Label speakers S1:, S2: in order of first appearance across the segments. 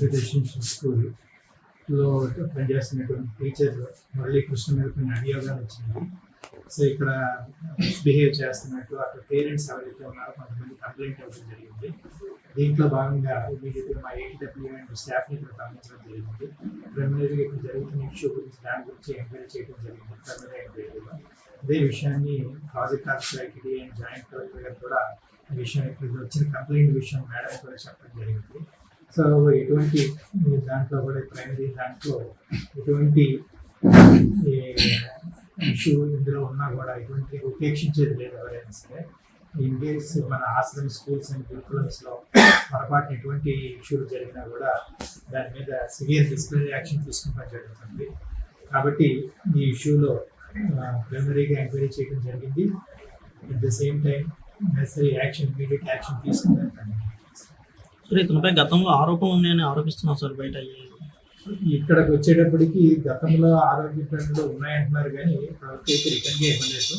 S1: Welfare స్కూల్లో పనిచేస్తున్నటువంటి teacher Murali Krishna మీద కొన్ని అభియోగాలు వచ్చినాయి. సో ఇక్కడ బిహేవ్ చేస్తున్నట్టు అక్కడ పేరెంట్స్ ఎవరైతే ఉన్నారో కొంతమంది కంప్లైంట్ ఇవ్వడం జరిగింది. దీంట్లో భాగంగా ఇమీడియట్గా మా ఏటీడబ్ల్యూ అండ్ స్టాఫ్ని ఇక్కడ పంపించడం జరిగింది. ప్రిమినరీగా ఇక్కడ జరుగుతున్న ఇష్యూ గురించి దాని గురించి ఎంక్వైరీ చేయడం జరిగింది. ప్రిమినరీ ఎంక్వైరీలో అదే విషయాన్ని project officer ITD and joint collector గారు కూడా విషయం ఇక్కడ వచ్చిన కంప్లైంట్ విషయం మేడం కూడా చెప్పడం జరిగింది. సో ఎటువంటి దాంట్లో కూడా ప్రైమరీ దాంట్లో ఎటువంటి ఇష్యూ ఇందులో ఉన్నా కూడా ఎటువంటి ఉపేక్షించేది లేదు ఎవరైనా సరే. ఇన్ కేస్ మన ఆశ్రమ స్కూల్స్ అండ్ గురుకులమ్స్లో పొరపాటున ఎటువంటి ఇష్యూలు జరిగినా కూడా దాని మీద సివియర్ డిసిప్లినరీ యాక్షన్ తీసుకుంటాం జరుగుతుంది. కాబట్టి ఈ ఇష్యూలో ప్రైమరీగా ఎంక్వైరీ చేయడం జరిగింది. At the same time necessary action immediate action తీసుకుంటాం
S2: సార్ ఇతనిపై గతంలో ఆరోపణలు ఉన్నాయని ఆరోపిస్తున్నాం సార్ బయట
S1: ఇక్కడికి వచ్చేటప్పటికి గతంలో ఆరోగ్య ప్లాన్లో ఉన్నాయంటున్నారు కానీ ప్రభుత్వం అయితే రిటర్న్గా ఇవ్వలేదు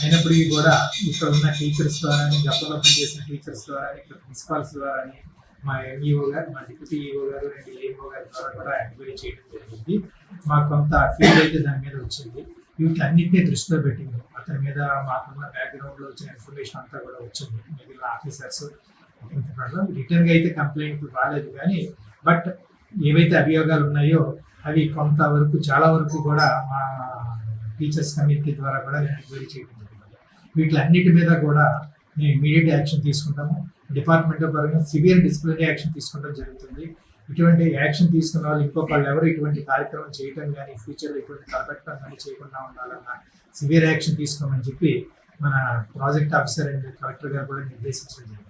S1: అయినప్పటికీ కూడా ఇక్కడ ఉన్న టీచర్స్ ద్వారా గతంలో పనిచేసిన టీచర్స్ ద్వారా ఇక్కడ ప్రిన్సిపాల్స్ ద్వారా మా ఎంఈఓ గారు మా డిప్యూటీ ఈఓ గారు రెండు ఏఓ గారి ద్వారా కూడా ఎంక్వైరీ చేయడం జరిగింది. మాకు కొంత ఫీల్ అయితే దాని మీద వచ్చింది. వీటన్నిటిని దృష్టిలో పెట్టింది అతని మీద మాకున్న బ్యాక్గ్రౌండ్లో వచ్చిన ఇన్ఫర్మేషన్ అంతా కూడా వచ్చింది. మిగిలిన ఆఫీసర్స్ రిటర్న్గా అయితే కంప్లైంట్ రాలేదు కానీ బట్ ఏవైతే అభియోగాలు ఉన్నాయో అవి కొంతవరకు చాలా వరకు కూడా మా టీచర్స్ కమిటీ ద్వారా కూడా నేను ఎంక్వైరీ చేయడం జరిగింది. వీటిలన్నిటి మీద కూడా మేము ఇమీడియట్ యాక్షన్ తీసుకుంటాము. డిపార్ట్మెంట్ పరంగా సివియర్ డిసిప్లినరీ యాక్షన్ తీసుకోవడం జరుగుతుంది. ఇటువంటి యాక్షన్ తీసుకున్న వాళ్ళు ఇంకొకళ్ళు ఎవరు ఇటువంటి కార్యక్రమం చేయటం కానీ ఫ్యూచర్లో ఇటువంటి తలపెట్టడం కానీ చేయకుండా ఉండాలన్న సివియర్ యాక్షన్ తీసుకోమని చెప్పి మన ప్రాజెక్ట్ ఆఫీసర్ అండ్ కలెక్టర్ గారు కూడా నిర్దేశించడం జరిగింది.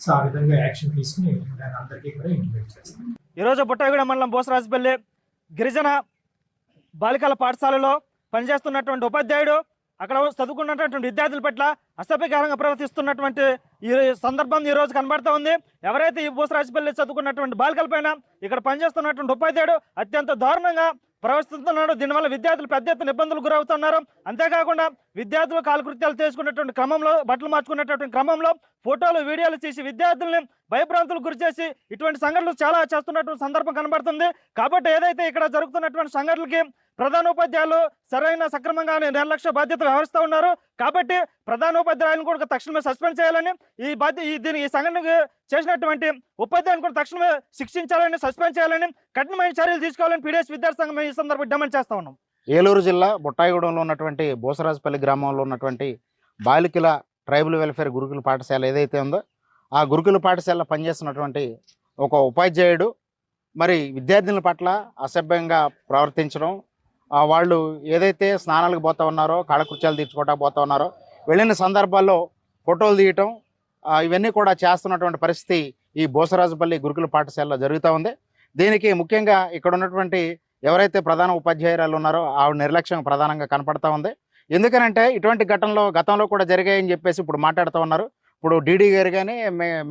S1: సో ఆ విధంగా యాక్షన్ తీసుకుని దాన్ని అందరికీ కూడా ఇంటిమేట్ చేస్తాం.
S3: ఈరోజు బుట్టాయిగూడ మండలం బోసరాజుపల్లి గిరిజన బాలికల పాఠశాలలో పనిచేస్తున్నటువంటి ఉపాధ్యాయుడు అక్కడ చదువుకున్నటువంటి విద్యార్థుల పట్ల అసభ్యకరంగా ప్రవర్తిస్తున్నటువంటి ఈ సందర్భం ఈరోజు కనబడుతూ కనబడతా ఉంది. ఎవరైతే ఈ బూసరాజుపల్లి చదువుకున్నటువంటి బాలికల పైన ఇక్కడ పనిచేస్తున్నటువంటి ఉపాధ్యాయుడు అత్యంత దారుణంగా ప్రవర్తిస్తున్నాడు దీనివల్ల విద్యార్థులు పెద్ద ఎత్తున ఇబ్బందులు గురవుతున్నారు. అంతేకాకుండా విద్యార్థులు కాలకృత్యాలు చేసుకున్నటువంటి క్రమంలో బట్టలు మార్చుకున్నటువంటి క్రమంలో ఫోటోలు వీడియోలు తీసి విద్యార్థుల్ని భయభ్రాంతులకు గురి చేసి ఇటువంటి సంఘటనలు చాలా చేస్తున్నటువంటి సందర్భం కనబడుతుంది. కాబట్టి ఏదైతే ఇక్కడ జరుగుతున్నటువంటి సంఘటనలకి ప్రధానోపాధ్యాయులు సరైన సక్రమంగా నిర్లక్ష్య బాధ్యత వ్యవహరిస్తూ ఉన్నారు. కాబట్టి ప్రధానోపాధ్యాయులను కూడా తక్షణమే సస్పెండ్ చేయాలని ఈ బాధ్య ఈ దీని ఈ సంఘటనకు చేసినటువంటి ఉపాధ్యాయులను కూడా తక్షణమే శిక్షించాలని సస్పెండ్ చేయాలని కఠినమైన చర్యలు తీసుకోవాలని పీడిఎస్ విద్యార్థి సంఘం ఈ సందర్భంగా డిమాండ్ చేస్తా ఉన్నాం.
S4: ఏలూరు జిల్లా బుట్టాయిగూడెంలో ఉన్నటువంటి బోసరాజుపల్లి గ్రామంలో ఉన్నటువంటి బాలికల ట్రైబల్ వెల్ఫేర్ గురుకుల పాఠశాల ఏదైతే ఉందో ఆ గురుకుల పాఠశాలలో పనిచేస్తున్నటువంటి ఒక ఉపాధ్యాయుడు మరి విద్యార్థినుల పట్ల అసభ్యంగా ప్రవర్తించడం వాళ్ళు ఏదైతే స్నానాలకు పోతా ఉన్నారో కాళకృత్యాలు తీర్చుకోవడానికి పోతా ఉన్నారో వెళ్ళిన సందర్భాల్లో ఫోటోలు తీయటం ఇవన్నీ కూడా చేస్తున్నటువంటి పరిస్థితి ఈ బోసరాజుపల్లి గురుకుల పాఠశాలలో జరుగుతూ ఉంది. దీనికి ముఖ్యంగా ఇక్కడ ఉన్నటువంటి ఎవరైతే ప్రధాన ఉపాధ్యాయురాలు ఉన్నారో ఆవిడ నిర్లక్ష్యం ప్రధానంగా కనపడతా ఉంది. ఎందుకనంటే ఇటువంటి ఘటనలో గతంలో కూడా జరిగాయని చెప్పేసి ఇప్పుడు మాట్లాడుతూ ఉన్నారు. ఇప్పుడు డీడీ గారు కానీ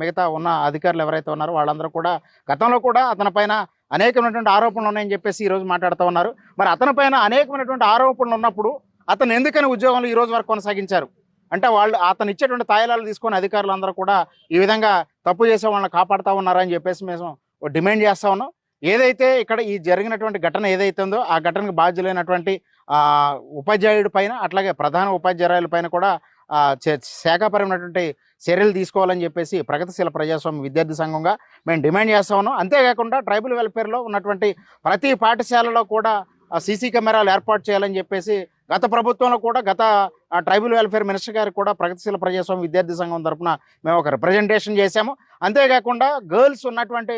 S4: మిగతా ఉన్న అధికారులు ఎవరైతే ఉన్నారో వాళ్ళందరూ కూడా గతంలో కూడా అతని పైన అనేకమైనటువంటి ఆరోపణలు ఉన్నాయని చెప్పేసి ఈరోజు మాట్లాడుతూ ఉన్నారు. మరి అతని పైన అనేకమైనటువంటి ఆరోపణలు ఉన్నప్పుడు అతను ఎందుకని ఉద్యోగంలో ఈరోజు వరకు కొనసాగించారు? అంటే వాళ్ళు అతను ఇచ్చేటువంటి తాయిలాలు తీసుకొని అధికారులు అందరూ కూడా ఈ విధంగా తప్పు చేసే వాళ్ళని కాపాడుతూ ఉన్నారని చెప్పేసి మేము డిమాండ్ చేస్తా ఉన్నాం. ఏదైతే ఇక్కడ ఈ జరిగినటువంటి ఘటన ఏదైతే ఉందో ఆ ఘటనకు బాధ్యులైనటువంటి ఉపాధ్యాయుడి పైన అట్లాగే ప్రధాన ఉపాధ్యాయుల పైన కూడా చే- శాఖాపరమైనటువంటి చర్యలు తీసుకోవాలని చెప్పేసి ప్రగతిశీల ప్రజాస్వామ్య విద్యార్థి సంఘంగా మేము డిమాండ్ చేస్తా ఉన్నాం. అంతేకాకుండా ట్రైబల్ వెల్ఫేర్లో ఉన్నటువంటి ప్రతి పాఠశాలలో కూడా సీసీ కెమెరాలు ఏర్పాటు చేయాలని చెప్పేసి గత ప్రభుత్వంలో కూడా గత ట్రైబల్ వెల్ఫేర్ మినిస్టర్ గారికి కూడా ప్రగతిశీల ప్రజాస్వామ్య విద్యార్థి సంఘం తరపున మేము ఒక రిప్రజెంటేషన్ చేశాము. అంతేకాకుండా గర్ల్స్ ఉన్నటువంటి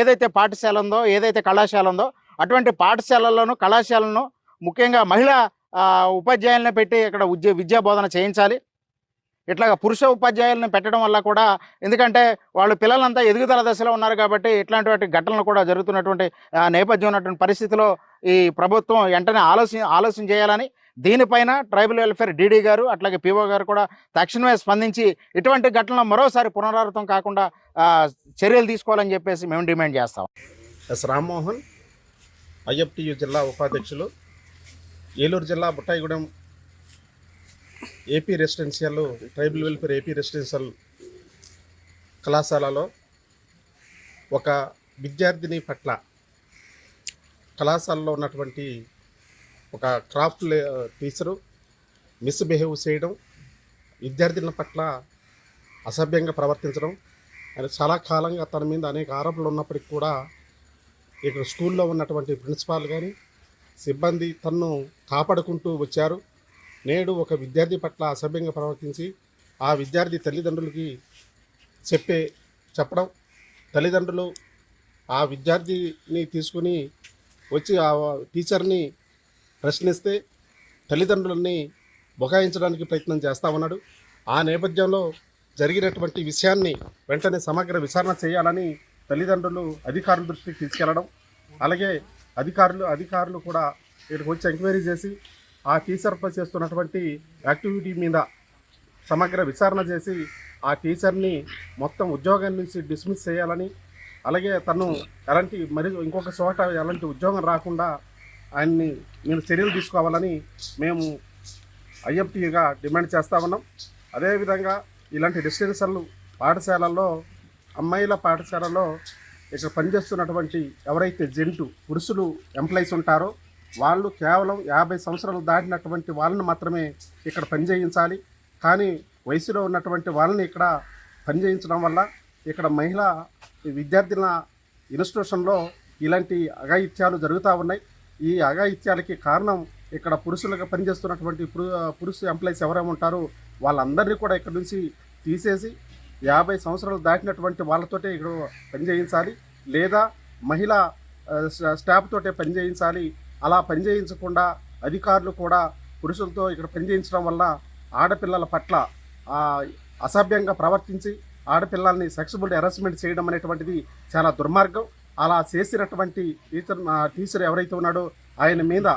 S4: ఏదైతే పాఠశాల ఉందో ఏదైతే కళాశాల ఉందో అటువంటి పాఠశాలలను కళాశాలను ముఖ్యంగా మహిళా ఉపాధ్యాయులను పెట్టి ఇక్కడ ఉద్య విద్యా బోధన చేయించాలి. ఇట్లాగా పురుష ఉపాధ్యాయులను పెట్టడం వల్ల కూడా ఎందుకంటే వాళ్ళు పిల్లలంతా ఎదుగుదల దశలో ఉన్నారు కాబట్టి ఇట్లాంటి ఘటనలు కూడా జరుగుతున్నటువంటి నేపథ్యం ఉన్నటువంటి పరిస్థితిలో ఈ ప్రభుత్వం వెంటనే ఆలోచన ఆలోచన చేయాలని దీనిపైన ట్రైబల్ వెల్ఫేర్ డీడీ గారు అట్లాగే పీఓ గారు కూడా తక్షణమే స్పందించి ఇటువంటి ఘటనలు మరోసారి పునరావృతం కాకుండా చర్యలు తీసుకోవాలని చెప్పేసి మేము డిమాండ్ చేస్తాం.
S5: ఎస్ రామ్మోహన్ ఐఎఫ్టియు జిల్లా ఉపాధ్యక్షులు ఏలూరు జిల్లా Buttayagudem AP residential tribal welfare AP residential కళాశాలలో ఒక విద్యార్థిని పట్ల కళాశాలలో ఉన్నటువంటి ఒక క్రాఫ్ట్ లే- టీచరు మిస్బిహేవ్ చేయడం విద్యార్థుల పట్ల అసభ్యంగా ప్రవర్తించడం ఆయన చాలా కాలంగా తన మీద అనేక ఆరోపణలు ఉన్నప్పటికీ కూడా ఇక్కడ స్కూల్లో ఉన్నటువంటి ప్రిన్సిపాల్ కానీ సిబ్బంది తన్ను కాపాడుకుంటూ వచ్చారు. నేడు ఒక విద్యార్థి పట్ల అసభ్యంగా ప్రవర్తించి ఆ విద్యార్థి తల్లిదండ్రులకి చెప్పే చెప్పడం తల్లిదండ్రులు ఆ విద్యార్థిని తీసుకుని వచ్చి ఆ టీచర్ని ప్రశ్నిస్తే తల్లిదండ్రులని బుకాయించడానికి ప్రయత్నం చేస్తా ఉన్నాడు. ఆ నేపథ్యంలో జరిగినటువంటి విషయాన్ని వెంటనే సమగ్ర విచారణ చేయాలని తల్లిదండ్రులు అధికారుల దృష్టికి తీసుకెళ్ళడం అలాగే అధికారులు అధికారులు కూడా ఇక్కడికి వచ్చి ఎంక్వైరీ చేసి ఆ టీచర్పై చేస్తున్నటువంటి యాక్టివిటీ మీద సమగ్ర విచారణ చేసి ఆ టీచర్ని మొత్తం ఉద్యోగం నుంచి డిస్మిస్ చేయాలని అలాగే తను ఎలాంటి మరి ఇంకొక చోట ఎలాంటి ఉద్యోగం రాకుండా ఆయన్ని మీరు చర్యలు తీసుకోవాలని మేము ఐఎఫ్టీగా డిమాండ్ చేస్తా ఉన్నాం. అదేవిధంగా ఇలాంటి రెసిడెన్షియల్ పాఠశాలల్లో అమ్మాయిల పాఠశాలలో ఇక్కడ పనిచేస్తున్నటువంటి ఎవరైతే జంటు పురుషులు ఎంప్లాయీస్ ఉంటారో వాళ్ళు కేవలం యాభై సంవత్సరాలు దాటినటువంటి వాళ్ళని మాత్రమే ఇక్కడ పనిచేయించాలి. కానీ వయసులో ఉన్నటువంటి వాళ్ళని ఇక్కడ పనిచేయించడం వల్ల ఇక్కడ మహిళా విద్యార్థుల ఇన్స్టిట్యూషన్లో ఇలాంటి అఘాయిత్యాలు జరుగుతూ ఉన్నాయి. ఈ అఘాయిత్యాలకి కారణం ఇక్కడ పురుషులుగా పనిచేస్తున్నటువంటి పురు పురుష ఎంప్లాయీస్ ఎవరైనా ఉంటారో వాళ్ళందరినీ కూడా ఇక్కడ నుంచి తీసేసి యాభై సంవత్సరాలు దాటినటువంటి వాళ్ళతోటే ఇక్కడ పని చేయించాలి లేదా మహిళా ఆ, స్టాఫ్ తోటే పని చేయించాలి అలా పని చేయించకుండా అధికారులు కూడా పురుషులతో ఇక్కడ పని చేయించడం వల్ల ఆడపిల్లల పట్ల అసభ్యంగా ప్రవర్తించి ఆడపిల్లల్ని సెక్సిబుల్ హెరాస్మెంట్ చేయడం అనేటువంటిది చాలా దుర్మార్గం. అలా చేసినటువంటి టీచర్ టీచర్ ఎవరైతే ఉన్నాడో ఆయన మీద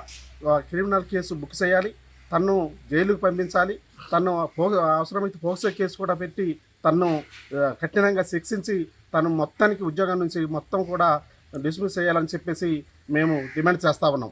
S5: క్రిమినల్ కేసు బుక్ చేయాలి. తన్ను జైలుకు పంపించాలి. తను పో అవసరమైతే పోక్సో కేసు కూడా పెట్టి తన్ను కఠినంగా శిక్షించి తను మొత్తానికి ఉద్యోగం నుంచి మొత్తం కూడా డిస్మిస్ చేయాలని చెప్పేసి మేము డిమాండ్ చేస్తా ఉన్నాం.